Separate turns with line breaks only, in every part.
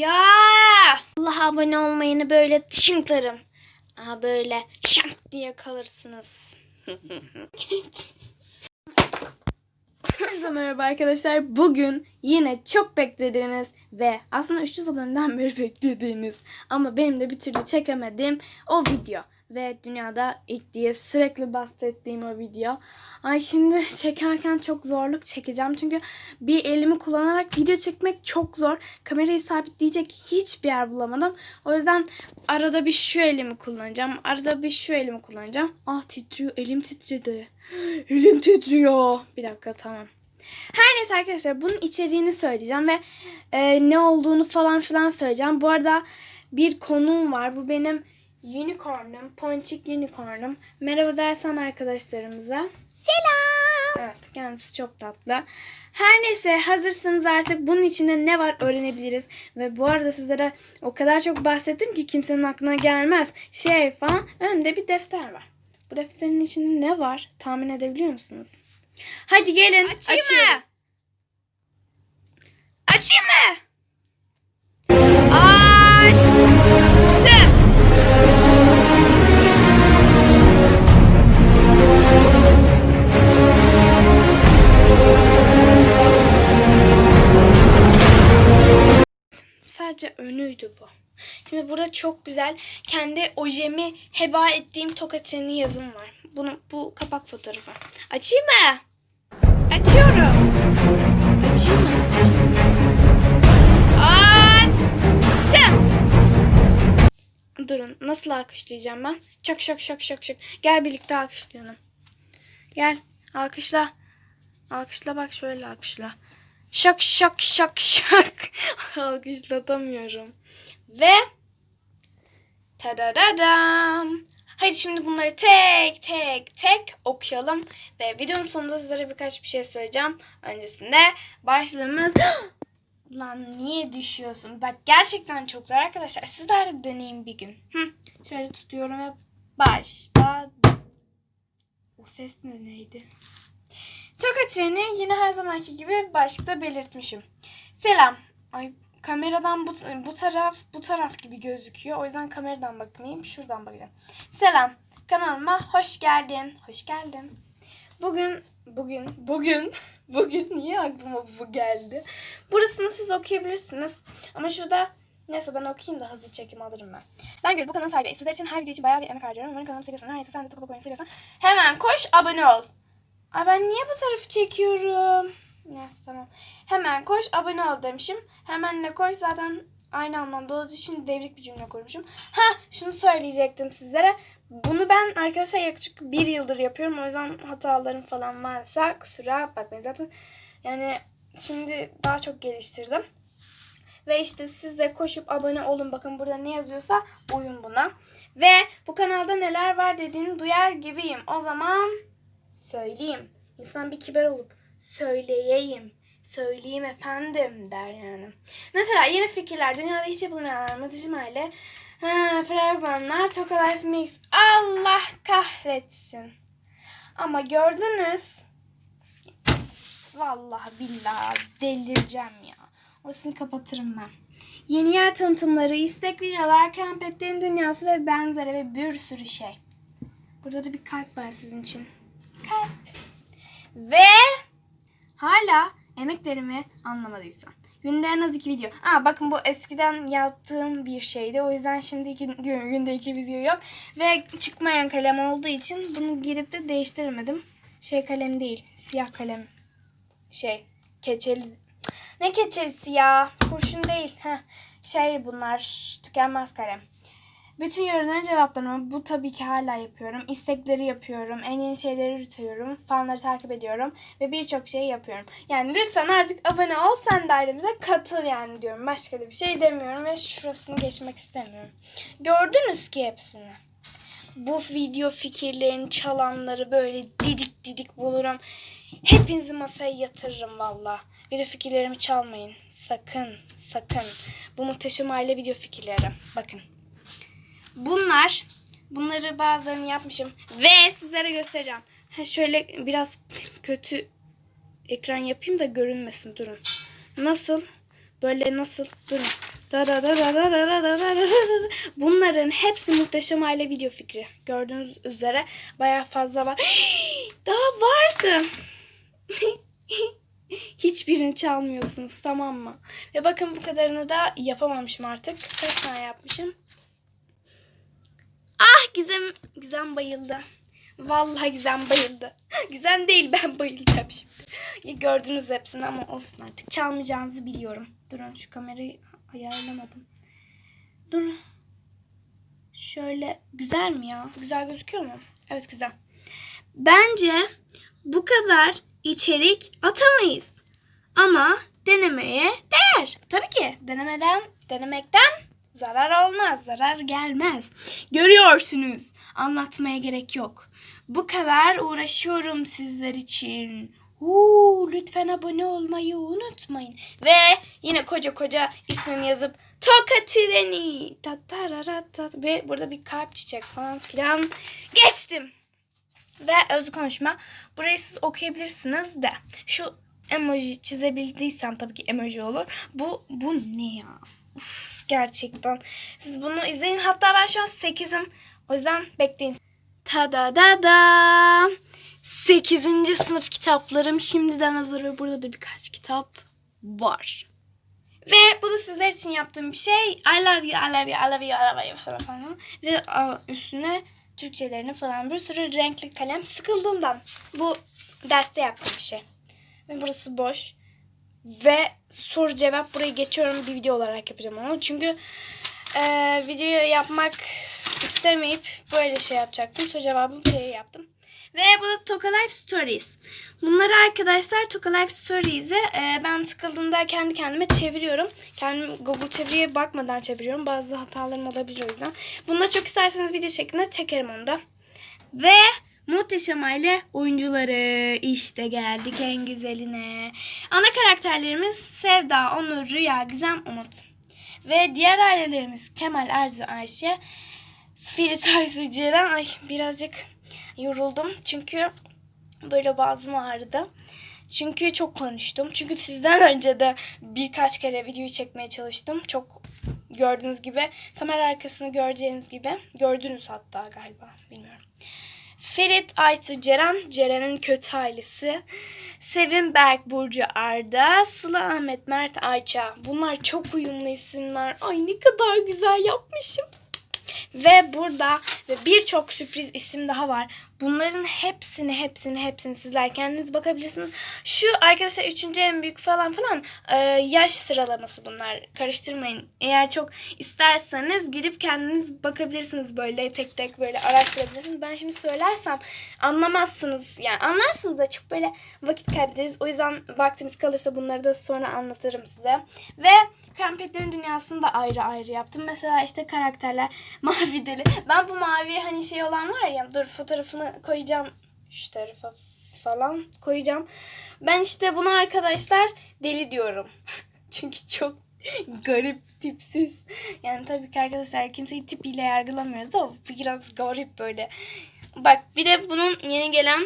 Ya Allah abone olmayını böyle tışınklarım. Aha böyle şank diye kalırsınız. Merhaba arkadaşlar. Bugün yine çok beklediğiniz ve aslında 300 aboneden beri beklediğiniz ama benim de bir türlü çekemediğim o video. Ve dünyada ilk diye sürekli bahsettiğim o video. Ay şimdi çekerken çok zorluk çekeceğim. Çünkü bir elimi kullanarak video çekmek çok zor. Kamerayı sabitleyecek hiçbir yer bulamadım. O yüzden arada bir şu elimi kullanacağım. Arada bir şu elimi kullanacağım. Ah titriyor. Elim titredi. Elim titriyor. Bir dakika tamam. Her neyse arkadaşlar bunun içeriğini söyleyeceğim ve e, ne olduğunu falan filan söyleyeceğim. Bu arada bir konuğum var. Bu benim unicornum, ponçik unicornum. Merhaba dersen arkadaşlarımıza. Selam. Evet kendisi çok tatlı. Her neyse hazırsanız artık bunun içinde ne var öğrenebiliriz. Ve bu arada sizlere o kadar çok bahsettim ki kimsenin aklına gelmez. Şey falan önümde bir defter var. Bu defterin içinde ne var tahmin edebiliyor musunuz? Hadi gelin
Açayım
açıyoruz.
mı? Açayım mı?
Sadece önüydü bu. Şimdi burada çok güzel kendi ojemi heba ettiğim tokatini yazım var. Bunu bu kapak fotoğrafı. Açayım mı? Açıyorum. Açayım mı?
Aç. Tı.
Durun. Nasıl alkışlayacağım ben? Şak şak şak şak şak. Gel birlikte alkışlayalım. Gel. Alkışla. Alkışla bak şöyle alkışla. Şak şak şak şak. Alkışlatamıyorum. Ve tadadadam. Hadi şimdi bunları tek tek tek okuyalım. Ve videonun sonunda sizlere birkaç bir şey söyleyeceğim. Öncesinde başlığımız... Lan niye düşüyorsun? Bak gerçekten çok zor arkadaşlar. Sizler de deneyin bir gün. Hı. Şöyle tutuyorum ve başladım. O ses ne neydi? Treni yine her zamanki gibi başlıkta belirtmişim. Selam. Ay kameradan bu, bu taraf bu taraf gibi gözüküyor. O yüzden kameradan bakmayayım. Şuradan bakacağım. Selam. Kanalıma hoş geldin. Hoş geldin. Bugün bugün bugün bugün niye aklıma bu geldi? Burasını siz okuyabilirsiniz. Ama şurada neyse ben okuyayım da hızlı çekim alırım ben. Ben Gül bu kanalın sahibi. Sizler için her video için bayağı bir emek harcıyorum. Umarım kanalımı seviyorsun. Her neyse sen de Tokapak oyunu seviyorsan hemen koş abone ol. Ay ben niye bu tarafı çekiyorum? Neyse tamam. Hemen koş abone ol demişim. Hemen ne koş zaten aynı anlamda olduğu için devrik bir cümle kurmuşum. Ha şunu söyleyecektim sizlere. Bunu ben arkadaşlar yaklaşık bir yıldır yapıyorum. O yüzden hatalarım falan varsa kusura bakmayın. Zaten yani şimdi daha çok geliştirdim. Ve işte siz de koşup abone olun. Bakın burada ne yazıyorsa uyun buna. Ve bu kanalda neler var dediğini duyar gibiyim. O zaman söyleyeyim. İnsan bir kibar olup söyleyeyim. Söyleyeyim efendim der yani. Mesela yeni fikirler, dünyada hiç yapılmayanlar, muhteşem aile, ha, fragmanlar, Toka Life Mix. Allah kahretsin. Ama gördünüz. Vallahi billahi delireceğim ya. Orasını kapatırım ben. Yeni yer tanıtımları, istek videolar, krampetlerin dünyası ve benzeri ve bir sürü şey. Burada da bir kalp var sizin için. Ve hala emeklerimi anlamadıysan. Günde en az iki video. Aa bakın bu eskiden yaptığım bir şeydi. O yüzden şimdi iki, günde iki video yok. Ve çıkmayan kalem olduğu için bunu girip de değiştiremedim. Şey kalem değil. Siyah kalem. Şey. Keçeli. Ne keçelisi ya? Kurşun değil. Heh. Şey bunlar. Tükenmez kalem. Bütün yorumların cevaplarımı bu tabii ki hala yapıyorum. İstekleri yapıyorum. En yeni şeyleri yürütüyorum. Fanları takip ediyorum. Ve birçok şey yapıyorum. Yani lütfen artık abone ol sen de ailemize katıl yani diyorum. Başka da bir şey demiyorum ve şurasını geçmek istemiyorum. Gördünüz ki hepsini. Bu video fikirlerini çalanları böyle didik didik bulurum. Hepinizi masaya yatırırım valla. Video fikirlerimi çalmayın. Sakın, sakın. Bu muhteşem aile video fikirleri. Bakın. Bunlar, bunları bazılarını yapmışım ve sizlere göstereceğim. Ha şöyle biraz kötü ekran yapayım da görünmesin. Durun. Nasıl? Böyle nasıl? Durun. Da da da da da da da da da da da. Bunların hepsi muhteşem aile video fikri. Gördüğünüz üzere bayağı fazla var. Daha vardı. Hiçbirini çalmıyorsunuz tamam mı? Ve bakın bu kadarını da yapamamışım artık. Kaç tane yapmışım? Ah Gizem, Gizem bayıldı. Vallahi Gizem bayıldı. Gizem değil ben bayılacağım şimdi. Gördünüz hepsini ama olsun artık. Çalmayacağınızı biliyorum. Durun şu kamerayı ayarlamadım. Dur. Şöyle güzel mi ya? Güzel gözüküyor mu? Evet güzel. Bence bu kadar içerik atamayız. Ama denemeye değer. Tabii ki denemeden, denemekten zarar olmaz, zarar gelmez. Görüyorsunuz. Anlatmaya gerek yok. Bu kadar uğraşıyorum sizler için. Uuu, lütfen abone olmayı unutmayın. Ve yine koca koca ismimi yazıp Toka Treni. Tatararatat. Ve burada bir kalp çiçek falan filan. Geçtim. Ve özlü konuşma. Burayı siz okuyabilirsiniz de. Şu emoji çizebildiysem tabii ki emoji olur. Bu bu ne ya? Uf, gerçekten. Siz bunu izleyin. Hatta ben şu an 8'im. O yüzden bekleyin. Ta da da da. 8. sınıf kitaplarım şimdiden hazır ve burada da birkaç kitap var. Ve bu da sizler için yaptığım bir şey. I love you, I love you, I love you, I love you falan. Ve a, üstüne Türkçelerini falan bir sürü renkli kalem sıkıldığımdan. Bu derste yaptığım bir şey. Ve burası boş. Ve soru cevap burayı geçiyorum bir video olarak yapacağım onu. Çünkü e, videoyu yapmak istemeyip böyle şey yapacaktım. Soru cevabı buraya yaptım. Ve bu da Toka Life Stories. Bunları arkadaşlar Toka Life Stories'i e, ben sıkıldığımda kendi kendime çeviriyorum. Kendim Google çeviriye bakmadan çeviriyorum. Bazı hatalarım olabilir o yüzden. Bunları çok isterseniz video şeklinde çekerim onu da. Ve Muhteşem Aile oyuncuları işte geldik en güzeline. Ana karakterlerimiz Sevda, Onur, Rüya, Gizem, Umut. Ve diğer ailelerimiz Kemal, Arzu, Ayşe, Filiz, Aysu, Ceren. Ay birazcık yoruldum çünkü böyle boğazım ağrıdı. Çünkü çok konuştum. Çünkü sizden önce de birkaç kere videoyu çekmeye çalıştım. Çok gördüğünüz gibi kamera arkasını göreceğiniz gibi. Gördünüz hatta galiba bilmiyorum. Ferit, Aytu, Ceren, Ceren'in kötü ailesi. Sevim, Berk, Burcu, Arda, Sıla, Ahmet, Mert, Ayça. Bunlar çok uyumlu isimler. Ay ne kadar güzel yapmışım. Ve burada ve birçok sürpriz isim daha var. Bunların hepsini hepsini hepsini sizler kendiniz bakabilirsiniz. Şu arkadaşlar üçüncü en büyük falan falan e, yaş sıralaması bunlar. Karıştırmayın. Eğer çok isterseniz gidip kendiniz bakabilirsiniz böyle tek tek böyle araştırabilirsiniz. Ben şimdi söylersem anlamazsınız. Yani anlarsınız da çok böyle vakit kaybederiz. O yüzden vaktimiz kalırsa bunları da sonra anlatırım size. Ve Krampetlerin dünyasını da ayrı ayrı yaptım. Mesela işte karakterler mavi deli. Ben bu mavi hani şey olan var ya dur fotoğrafını koyacağım şu tarafa falan koyacağım. Ben işte bunu arkadaşlar deli diyorum. Çünkü çok garip, tipsiz. Yani tabii ki arkadaşlar kimseyi tipiyle yargılamıyoruz ama biraz garip böyle. Bak bir de bunun yeni gelen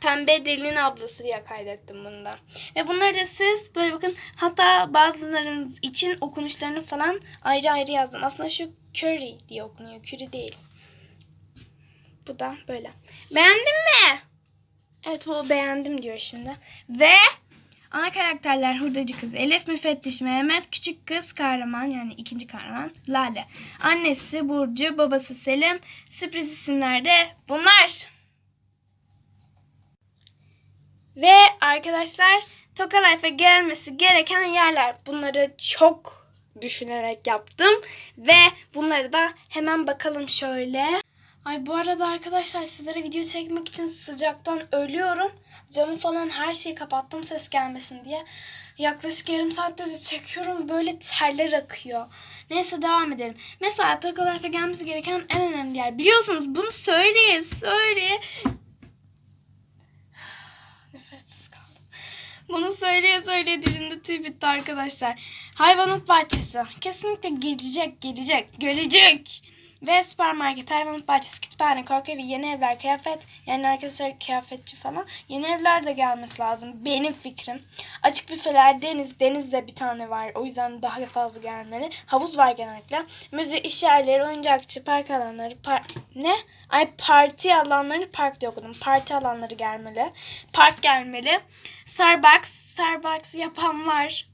Pembe Delinin ablası diye kaydettim bunu da. Ve bunları da siz böyle bakın hatta bazılarının için okunuşlarını falan ayrı ayrı yazdım. Aslında şu Curry diye okunuyor. Curry değil. Bu da böyle. Beğendin mi? Evet o beğendim diyor şimdi. Ve ana karakterler hurdacı kız Elif, müfettiş Mehmet, küçük kız kahraman yani ikinci kahraman Lale. Annesi Burcu, babası Selim. Sürpriz isimler de bunlar. Ve arkadaşlar Toka Life'e gelmesi gereken yerler. Bunları çok düşünerek yaptım. Ve bunları da hemen bakalım şöyle. Ay bu arada arkadaşlar sizlere video çekmek için sıcaktan ölüyorum. Camı falan her şeyi kapattım ses gelmesin diye. Yaklaşık yarım saatte de çekiyorum. Böyle terler akıyor. Neyse devam edelim. Mesela Life'e gelmesi gereken en önemli yer. Biliyorsunuz bunu söyleyin. Söyle. Nefessiz kaldım. Bunu söyleye söyleye dilimde tüy bitti arkadaşlar. Hayvanat bahçesi. Kesinlikle gelecek, gelecek, gelecek. Ve süpermarket, hayvanat bahçesi, kütüphane, korku evi, yeni evler, kıyafet. Yani arkadaşlar kıyafetçi falan. Yeni evler de gelmesi lazım. Benim fikrim. Açık büfeler, deniz. Denizde bir tane var. O yüzden daha fazla gelmeli. Havuz var genellikle. Müze, iş yerleri, oyuncakçı, park alanları. Par ne? Ay parti alanları park diye okudum. Parti alanları gelmeli. Park gelmeli. Starbucks. Starbucks yapan var.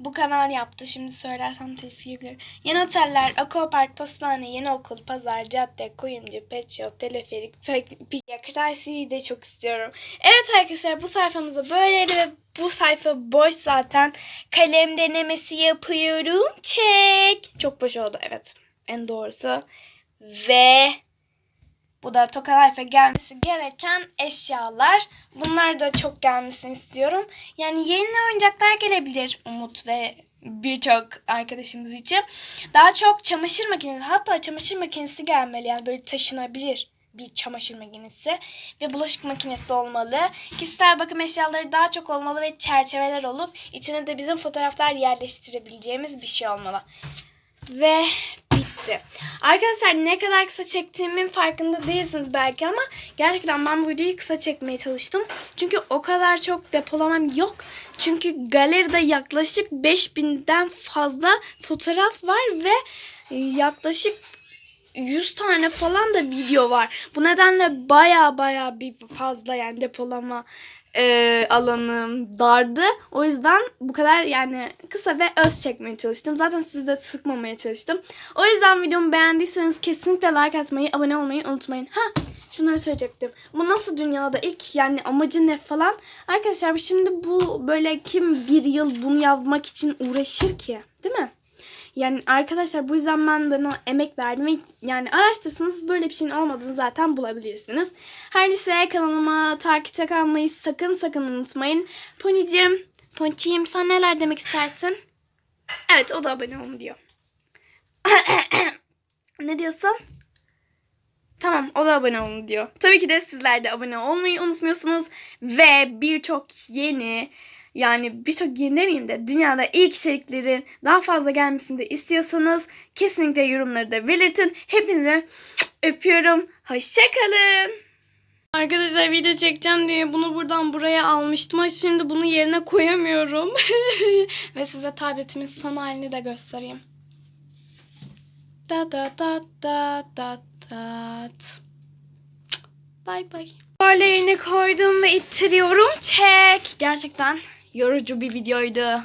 Bu kanal yaptı. Şimdi söylersem telif yiyebilir. Yeni oteller, aquapark, pastane, yeni okul, pazar, cadde, kuyumcu, pet shop, teleferik, pik, kırtasiyeyi de çok istiyorum. Evet arkadaşlar bu sayfamızda böyleydi ve bu sayfa boş zaten. Kalem denemesi yapıyorum. Çek. Çok boş oldu evet. En doğrusu. Ve bu da Toka Life'e gelmesi gereken eşyalar. Bunlar da çok gelmesini istiyorum. Yani yeni oyuncaklar gelebilir Umut ve birçok arkadaşımız için. Daha çok çamaşır makinesi hatta çamaşır makinesi gelmeli yani böyle taşınabilir bir çamaşır makinesi ve bulaşık makinesi olmalı. Kişisel bakım eşyaları daha çok olmalı ve çerçeveler olup içine de bizim fotoğraflar yerleştirebileceğimiz bir şey olmalı. Ve bitti. Arkadaşlar ne kadar kısa çektiğimin farkında değilsiniz belki ama gerçekten ben bu videoyu kısa çekmeye çalıştım. Çünkü o kadar çok depolamam yok. Çünkü galeride yaklaşık 5000'den fazla fotoğraf var ve yaklaşık 100 tane falan da video var. Bu nedenle baya baya bir fazla yani depolama e, alanım dardı. O yüzden bu kadar yani kısa ve öz çekmeye çalıştım. Zaten sizi de sıkmamaya çalıştım. O yüzden videomu beğendiyseniz kesinlikle like atmayı, abone olmayı unutmayın. Ha şunları söyleyecektim. Bu nasıl dünyada ilk yani amacı ne falan. Arkadaşlar şimdi bu böyle kim bir yıl bunu yazmak için uğraşır ki? Değil mi? Yani arkadaşlar bu yüzden ben bana emek verdim ve yani araştırsanız böyle bir şeyin olmadığını zaten bulabilirsiniz. Her neyse kanalıma takipte kalmayı sakın sakın unutmayın. Ponicim, Ponçiğim sen neler demek istersin? Evet o da abone olun diyor. ne diyorsun? Tamam o da abone olun diyor. Tabii ki de sizler de abone olmayı unutmuyorsunuz. Ve birçok yeni yani birçok yeni demeyeyim de dünyada ilk içeriklerin daha fazla gelmesini de istiyorsanız kesinlikle yorumları da belirtin. Hepinizi öpüyorum. Hoşçakalın. Arkadaşlar video çekeceğim diye bunu buradan buraya almıştım. Şimdi bunu yerine koyamıyorum. Ve size tabletimin son halini de göstereyim. Da da da da da da. Bye bye. Böyle koydum ve ittiriyorum. Çek. Gerçekten yorucu bir videoydu.